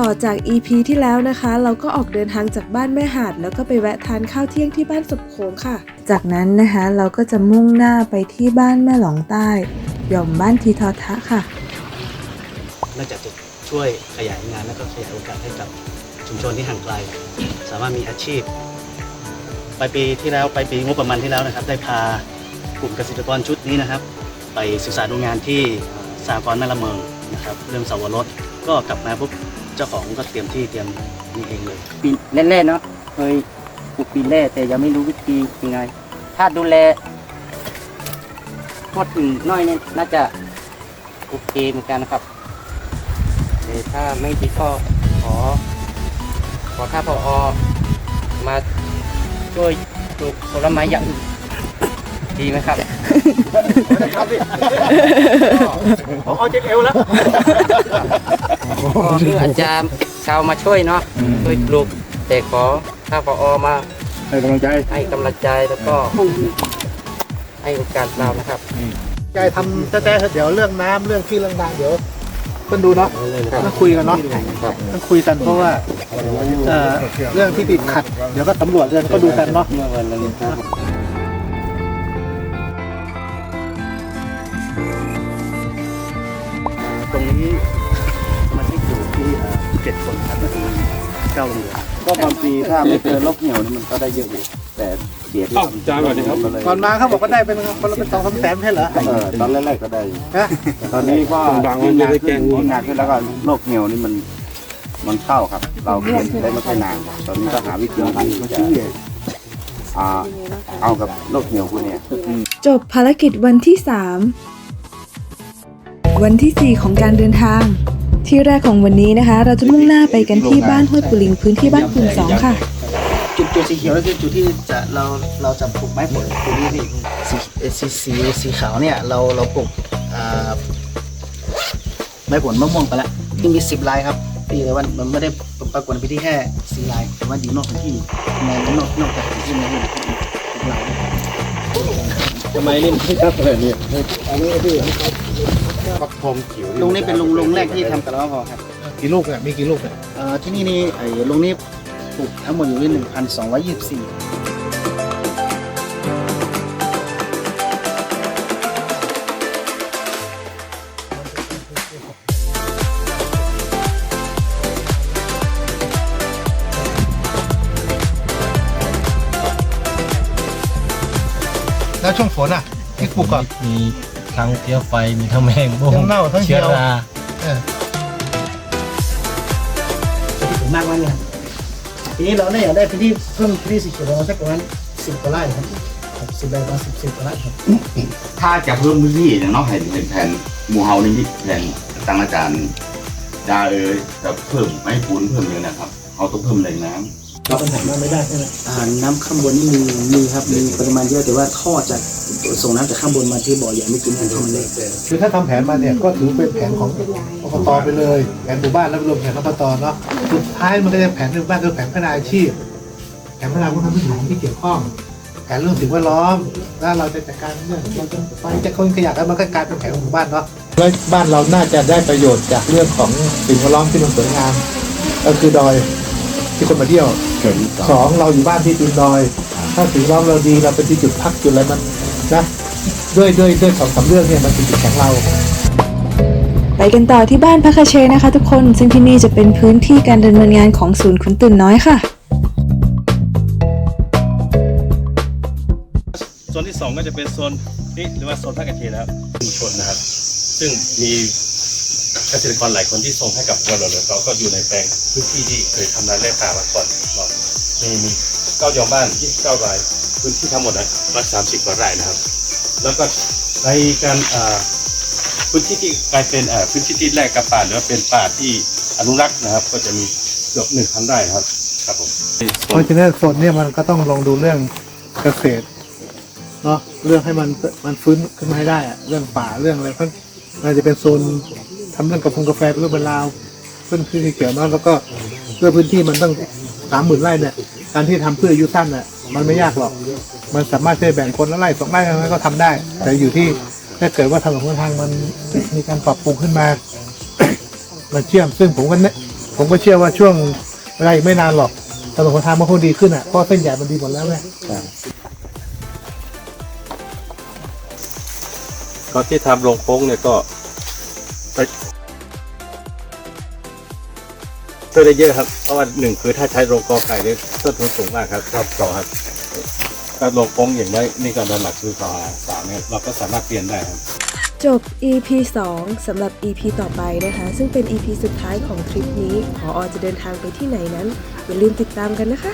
ต่อจาก EP ที่แล้วนะคะ เราก็ออกเดินทางจากบ้านแม่หาด แล้วก็ไปแวะทานข้าวเที่ยงที่บ้านศพโขงค่ะ จากนั้นนะคะเราก็จะมุ่งหน้าไปที่บ้านแม่หลองใต้หย่อมบ้านทีทอทะค่ะ นอกจากจะช่วยขยายงานและก็ขยายโอกาสให้กับชุมชนที่ห่างไกล สามารถมีอาชีพไปปีที่แล้วไปปีงบประมาณที่แล้วนะครับ ได้พากลุ่มเกษตรกรชุดนี้นะครับ ไปศึกษาดูงานที่สหกรณ์แม่ละเมิงนะครับ เรื่องเสาวรสก็กลับมาปุ๊บ จ้าของก็เตรียมที่เตรียมนี่เองเลยปีแรกๆเนาะเคยปลูกปีแรกแต่ยังไม่รู้วิธียังไง ถ้าดูแลพอถึงน้อยเนี่ยน่าจะโอเคเหมือนกันนะครับแต่ถ้าไม่ดีก็ขอ ขอถ้าพออมาช่วยปลูกผลไม้อย่างอื่นดีไหมครับเอาเจ็ดเอวแล้ว ก็คืออาจารย์ชาวมาช่วยเนาะช่วยปลูกแต่ขอถ้าพออมาให้กำลังใจให้กำลังใจแล้วก็ให้โอกาสเรานะครับใจทำแต่แต่เดี๋ยวเรื่องน้ำเรื่องที่เรื่องดังเดี๋ยวเพิ่นดูเนาะต้องคุยกันเนาะต้องคุยกันเพราะว่าเอ่อเรื่องที่ติดขัด เดี๋ยวก็ตำรวจเรื่องก็ดูกันเนาะเมื่อวันนี้ครับตรงนี้สมาชิกอยู่ที่ เอ่อเจ็ดคนครับแล้วมีเก้าโรงเรือนก็บางปีถ้าไม่เจอลกเหี่ยวนี่มันก็ได้เยอะอยู่แต่เสียที่อ้าวอาจารย์สวัสดีครับก็เลยก่อนมาเขาบอกว่าได้เป็นคนละเป็นสองสามแสนไม่ใช่เหรอเออตอนแรกๆก็ได้อยู่ฮะแต่ตอนนี้ก็บางวันไม่ได้แกงวัวยิ่งหนักขึ้นแล้วก็โรคเหี่ยวนี่มันมันเข้าครับ เราเขียนได้ไม่ค่อยนานตอนนี้ก็หาวิธีที่จะอ่าเอากับโรคเหี่ยวพวกเนี้ยจบภารกิจวันที่ 3 วันที่ 4 ของการเดินทาง ที่แรกของวันนี้นะคะ เราจะมุ่งหน้าไปกันที่บ้านห้วยปุลิงพื้นที่บ้านปุลิงสองค่ะ จุดจุดสีเขียวก็คือจุดที่จะเราเราจะปลูกไม้ผลตรงนี้พี่สีเอ่อสีสีสีขาวเนี่ยเราเราปลูกอ่าไม้ผลมะม่วงไปแล้วที่มีสิบลายครับพี่แต่ว่ามันไม่ได้ปรากฏในพื้นที่แค่สี่ลายแต่ว่าอยู่นอกพื้นที่ในนอกนอกจากพื้นที่ในพื้นที่ลายทำไมนี่ไม่ครับอะไรเนี่ยอันนี้พี่ ฟักทองเขียวลุงนี่เป็นลุงลุงแรกที่ทำกระรอกพอครับกี่ลูกเนี่ยมีกี่ลูกเนี่ยเอ่อที่นี่นี่ไอ้ลุงนี่ปลูกทั้งหมดอยู่ที่หนึ่งพันสองร้อยยี่สิบสี่แล้วช่วงฝนอะที่ปลูกก่อน มี ทั้งเพี้ยไฟมีทั้งแมงมุมทั้งเน่าทั้งเหี่เชื้ยอวราเออที่ปลูกมากมากเลยครับทีนี้เราเนี่ยอยากได้พื้นที่เพิ่มพื้นที่สีเขียวเราสักประมาณสิบกว่าไร่ครับสิบไร่ประมาณสิบสิบกว่าไร่ครับถ้าจะเพิ่มพื้นที่เนี่ยเนาะให้เป็นแผนหมู่เฮานี่มีแผนตั้งอาจารย์ดาเออจะเพิ่มไม้ปูนเพิ่มเลยนะครับเขาต้องเพิ่มแหล่งน้ำ เราปัญหาน้ำไม่ได้ใช่ไหมอ่าน้ำข้างบนนี่มีมีครับมีปริมาณเยอะแต่ว่าท่อจากส่งน้ำจากข้างบนมาที่บ่อใหญ่ไม่กินกันท่อมันเล็กคือถ้าทำแผนมาเนี่ยก็ถือเป็นแผนของอบตไปเลยแผนหมู่บ้านแล้วรวมแผนอบตเนาะสุดท้ายมันก็จะแผนหมู่บ้านคือแผนพัฒนาอาชีพ แผนพัฒนาผู้ทำผู้หญิงที่เกี่ยวข้อง แผนเรื่องสิ่งแวดล้อมแล้วเราจะจัดการเรื่องเราจะไปจะคนขยะกันมันก็กลายเป็นแผนของหมู่บ้านเนาะแล้วบ้านเราน่าจะได้ประโยชน์จากเรื่องของสิ่งแวดล้อมที่มันสวยงาม ก็คือดอย ที่คนมาเที่ยวสองเราอยู่บ้านที่ตินดอย ถ้าสิ่งแวดล้อมเราดีเราเป็นที่จุดพักจุดอะไรมันนะด้วยด้วยด้วยสองสามเรื่องเนี่ยมันเป็นจุดแข็งเราไปกันต่อที่บ้านพักคาเชนะคะ ทุกคนซึ่งที่นี่จะเป็นพื้นที่การดำเนินงานของศูนย์ขุนตุนน้อยค่ะ โซนที่สองก็จะเป็นโซนนี้หรือว่าโซนภาคเกษตรนะครับชุมชนนะครับ ซึ่งมี เกษตรกรหลายคนที่ส่งให้กับเราเราเราก็อยู่ในแปลงพื้นที่ที่เคยทำนาแร่ป่ามาก่อนเนามีมีเก้ายอมบ้านยี่เก้ารายพื้นที่ทั้งหมดนะร้อยสามสิบกว่าไร่นะครับ แล้วก็ในการอ่าพื้นที่ที่กลายเป็นอ่าพื้นที่ที่แรกกับป่าหรือว่าเป็นป่าที่อนุรักษ์นะครับ ก็จะมีเกือบหนึ่งพันไร่ครับครับผมเพราะฉะนั้นโซนเนี่ยมันก็ต้องลองดูเรื่องเกษตรเนาะเรื่องให้มันมันฟื้นขึ้นมาให้ได้อะเรื่องป่าเรื่องอะไรเพราะมันจะเป็นโซน ทำเรื่องกาแฟกาแฟเป็นเรื่องเป็นราวเพื่อพื้นที่เกี่ยวเนาะแล้วก็เรื่อพื้นที่มันต้องสามหมื่นไร่เนี่ยการที่ทำเพื่ออายุสั้นน่ะมันไม่ยากหรอก มันสามารถที่จะแบ่งคนละไร่สองไร่อะไรก็ทำได้ แต่อยู่ที่ถ้าเกิดว่าทางหลวงทางมันมีการปรับปรุงขึ้นมามาเชื่อมซึ่งผมก็แนะผมก็เชื่อว่าช่วงเวลาอีกไม่นานหรอกถนนหนทางมันคงดีขึ้นอะเพราะเส้นใหญ่มันดีหมดแล้วไงก็ที่ทำลงโค้งเนี่ยก็ ช่วยได้เยอะครับ เพราะว่าหนึ่งคือถ้าใช้โรงกอไก่เนี่ยต้นทุนสูงมากครับรอบสองครับก็ลงโค้งอย่างไรนี่ก็โดนหลักคือต่อสามเนี่ยเราก็สามารถเปลี่ยนได้ครับ จบ EP 2 สำหรับ EP ต่อไปนะคะ ซึ่งเป็น EP สุดท้ายของทริปนี้พออจะเดินทางไปที่ไหนนั้น อย่าลืมติดตามกันนะคะ